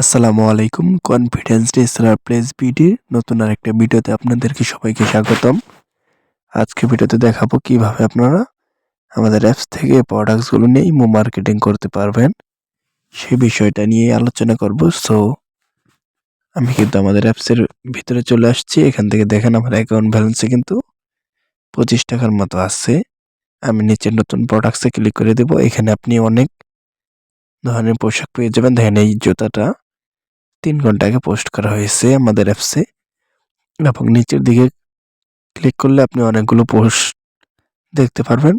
আসসালামু আলাইকুম confidence research place বিডির নতুন আরেকটা ভিডিওতে আপনাদেরকে সবাইকে স্বাগতম। আজকে ভিডিওতে দেখাবো কীভাবে আপনারা আমাদের অ্যাপস থেকে প্রোডাক্টসগুলো নিয়ে ইমো মার্কেটিং করতে পারবেন। সেই বিষয়টা নিয়ে আলোচনা করব। সো আমি কিন্তু আমাদের অ্যাপসের ভিতরে চলে আসছি। এখান থেকে দেখেন আমার অ্যাকাউন্ট ব্যালেন্সে কিন্তু পঁচিশ টাকার মতো আছে। আমি নিচে নতুন প্রোডাক্টসে ক্লিক করে দেব। এখানে আপনি অনেক ধরনের পোশাক পেয়ে যাবেন। দেখেন এই জুতাটা। তিন ঘণ্টা আগে পোস্ট করা হয়েছে আমাদের অ্যাপসে এবং নিচের দিকে ক্লিক করলে আপনি অনেকগুলো পোস্ট দেখতে পারবেন।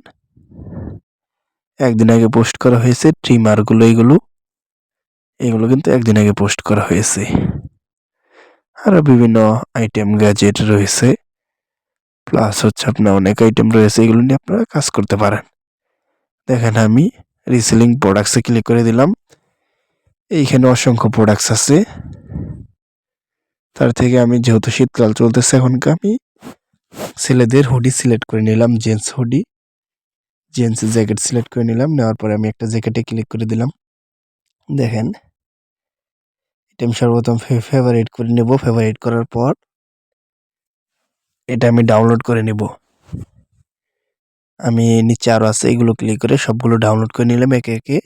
একদিন আগে পোস্ট করা হয়েছে ট্রিমারগুলো এইগুলো এগুলো। কিন্তু একদিন আগে পোস্ট করা হয়েছে। আরও বিভিন্ন আইটেম গ্যাজেট রয়েছে। প্লাস হচ্ছে আপনার অনেক আইটেম রয়েছে, এগুলো নিয়ে আপনারা কাজ করতে পারেন। দেখেন আমি রিসেলিং প্রোডাক্টসে ক্লিক করে দিলাম। এইখানে অসংখ্য প্রোডাক্টস আছে। তার থেকে আমি যেহেতু শীতকাল চলতেছে এখনকে আমি ছেলেদের হুডি সিলেক্ট করে নিলাম gents hoodie gents jacket select করে নিলাম, নেওয়ার পরে আমি একটা জ্যাকেটে ক্লিক করে দিলাম। দেখেন এটা আমি সর্বপ্রথম ফেভারিট করে নেব। ফেভারিট করার পর এটা আমি ডাউনলোড করে নেব। আমি নিচে আরও আছে, এগুলো ক্লিক করে সবগুলো ডাউনলোড করে নিলাম একে একে।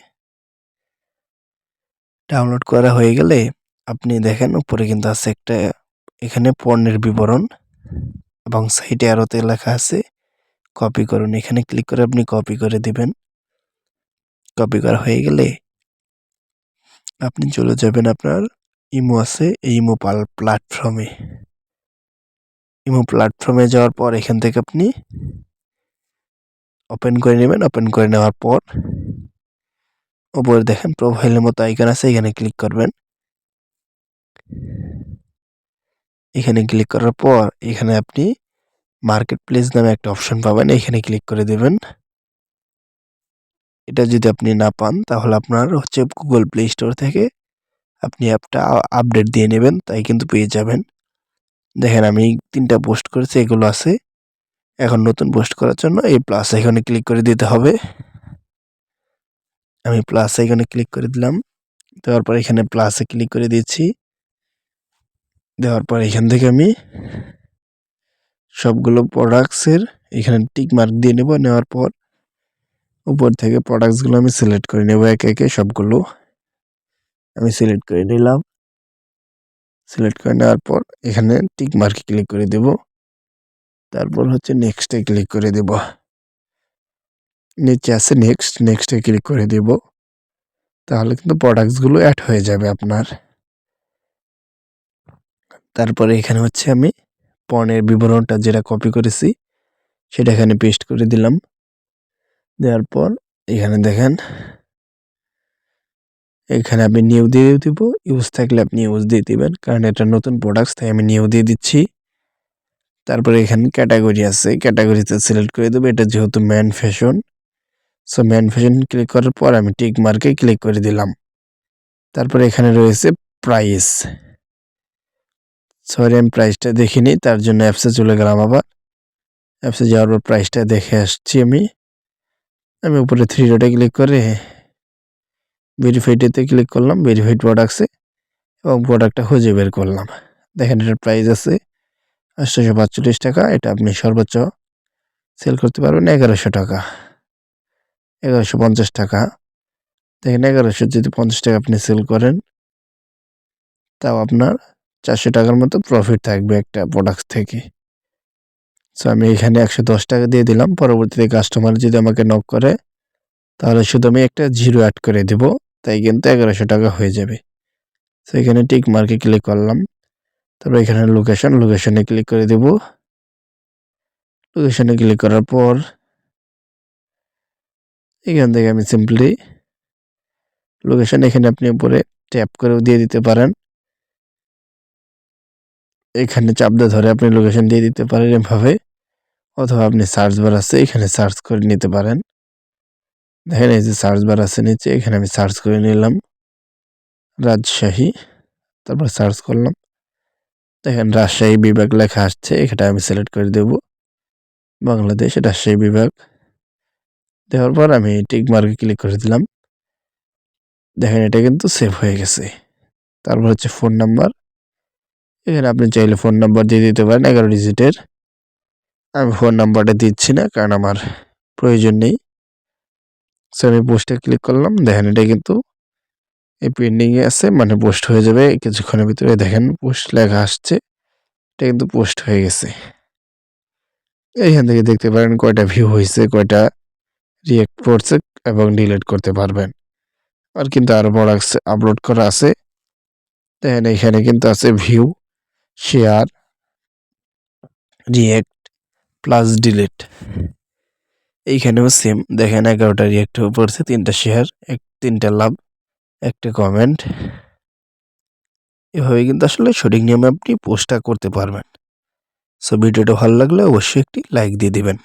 ডাউনলোড করা হয়ে গেলে আপনি দেখেন উপরে কিন্তু আছে একটা, এখানে পণ্যের বিবরণ এবং সাইটে আরোতে লেখা আছে কপি করুন। এখানে ক্লিক করে আপনি কপি করে দিবেন। কপি করা হয়ে গেলে আপনি চলে যাবেন আপনার ইমো আছে ইমো প্ল্যাটফর্মে ইমো প্ল্যাটফর্মে যাওয়ার পর এখান থেকে আপনি ওপেন করে নেবেন। ওপেন করে নেওয়ার পর উপরে দেখেন প্রোফাইলের মতো আইকন আছে, এখানে ক্লিক করবেন। এখানে ক্লিক করার পর এখানে আপনি মার্কেট প্লেস নামে একটা অপশন পাবেন, এখানে ক্লিক করে দেবেন। এটা যদি আপনি না পান, তাহলে আপনার হচ্ছে গুগল প্লে স্টোর থেকে আপনি অ্যাপটা আপডেট দিয়ে নেবেন, তাই কিন্তু পেয়ে যাবেন। দেখেন আমি তিনটা পোস্ট করেছি, এগুলো আছে। এখন নতুন পোস্ট করার জন্য এই প্লাস এখানে ক্লিক করে দিতে হবে। আমি প্লাস এখানে ক্লিক করে দিলাম। দেওয়ার পর এখানে প্লাসে ক্লিক করে দিচ্ছি দেওয়ার পর এখান থেকে আমি সবগুলো প্রোডাক্টসের এখানে টিক মার্ক দিয়ে নেব। নেওয়ার পর উপর থেকে প্রোডাক্টসগুলো আমি সিলেক্ট করে নেব একে একে সবগুলো। আমি সিলেক্ট করে নিলাম। সিলেক্ট করে নেওয়ার পর এখানে টিক মার্কে ক্লিক করে দেব। তারপর হচ্ছে নেক্সটে ক্লিক করে দেব। নিচে আছে নেক্সট নেক্সটে ক্লিক করে দেব। তাহলে কিন্তু প্রোডাক্টসগুলো অ্যাড হয়ে যাবে আপনার। তারপরে এখানে হচ্ছে আমি পণের বিবরণটা যেটা কপি করেছি, সেটা এখানে পেস্ট করে দিলাম। দেওয়ার পর এখানে দেখেন, এখানে আমি নিউ দিয়ে দিব। ইউজ থাকলে আপনি ইউজ দিয়ে দিবেন, কারণ এটা নতুন প্রোডাক্টস তাই আমি নিউ দিয়ে দিচ্ছি। তারপরে এখানে ক্যাটাগরি আছে ক্যাটাগরিতে সিলেক্ট করে দেবো। এটা যেহেতু man fashion so man fashion click করার পর আমি টিক মার্কে ক্লিক করে দিলাম। তারপরে এখানে রয়েছে প্রাইস সরি আমি প্রাইসটা দেখিনি, তার জন্য অ্যাপসে চলে গেলাম আবার। অ্যাপসে যাওয়ার পর প্রাইসটা দেখে আসছি আমি। আমি উপরে থ্রি ডটে ক্লিক করে ভেরিফাইডেতে ক্লিক করলাম ভেরিফাইড প্রোডাক্টসে এবং প্রোডাক্টটা খুঁজে বের করলাম। দেখেন এটার প্রাইস আছে আটশোশো টাকা, এটা আপনি সর্বোচ্চ সেল করতে পারবেন এগারোশো টাকা। এগারোশো পঞ্চাশ টাকা। দেখেন, এগারোশো যদি পঞ্চাশ টাকা আপনি সেল করেন, তাও আপনার চারশো টাকার মতো প্রফিট থাকবে একটা প্রোডাক্ট থেকে। সো আমি এখানে একশো দশ টাকা দিয়ে দিলাম। পরবর্তীতে কাস্টমার যদি আমাকে নক করে, তাহলে শুধু আমি একটা জিরো অ্যাড করে দেব, তাই কিন্তু এগারোশো টাকা হয়ে যাবে। সো এখানে টিক মার্কে ক্লিক করলাম। তারপর এখানে লোকেশন লোকেশনে ক্লিক করে দেব। লোকেশনে ক্লিক করার পর এখান থেকে আমি সিম্পলি লোকেশন এখানে আপনি উপরে ট্যাপ করেও দিয়ে দিতে পারেন। এখানে চাপ দিয়ে ধরে আপনি লোকেশন দিয়ে দিতে পারেন এভাবে, অথবা আপনি সার্চ বার আছে, এখানে সার্চ করে নিতে পারেন। দেখেন এই যে সার্চ বার আছে নিচে, এখানে আমি সার্চ করে নিলাম রাজশাহী, তারপর সার্চ করলাম। দেখেন রাজশাহী বিভাগ লেখা আসছে এখানে আমি সিলেক্ট করে দেব। বাংলাদেশ রাজশাহী বিভাগ। দেওয়ার পর আমি টিক মার্কে ক্লিক করে দিলাম। দেখেন এটা কিন্তু সেভ হয়ে গেছে। তারপর হচ্ছে ফোন নাম্বার এখানে আপনি চাইলে ফোন নাম্বার দিয়ে দিতে পারেন, এগারো ডিজিটের আমি ফোন নাম্বারটা দিচ্ছি না, কারণ আমার প্রয়োজন নেই। সো আমি পোস্টে ক্লিক করলাম। দেখেন এটা কিন্তু এই পেন্ডিংয়ে আছে মানে পোস্ট হয়ে যাবে কিছুক্ষণের ভিতরে। দেখেন পোস্ট লেখা আসছে, এটা কিন্তু পোস্ট হয়ে গেছে। এইখান থেকে দেখতে পারেন কয়টা ভিউ হয়েছে, কয়টা রিয়েক্ট করছে এবং ডিলিট করতে পারবেন আর কিন্তু আরও প্রোডাক্টস আপলোড করা আছে। দেখেন এখানে কিন্তু আছে view share react plus delete এইখানেও সেম দেখেন এগারোটা রিয়েক্ট পড়ছে, তিনটা শেয়ার এক, তিনটা লাভ, একটা কমেন্ট এভাবে কিন্তু আসলে সঠিক নিয়মে আপনি পোস্টটা করতে পারবেন। সো ভিডিওটা ভালো লাগলে অবশ্যই একটি লাইক দিয়ে দিবেন।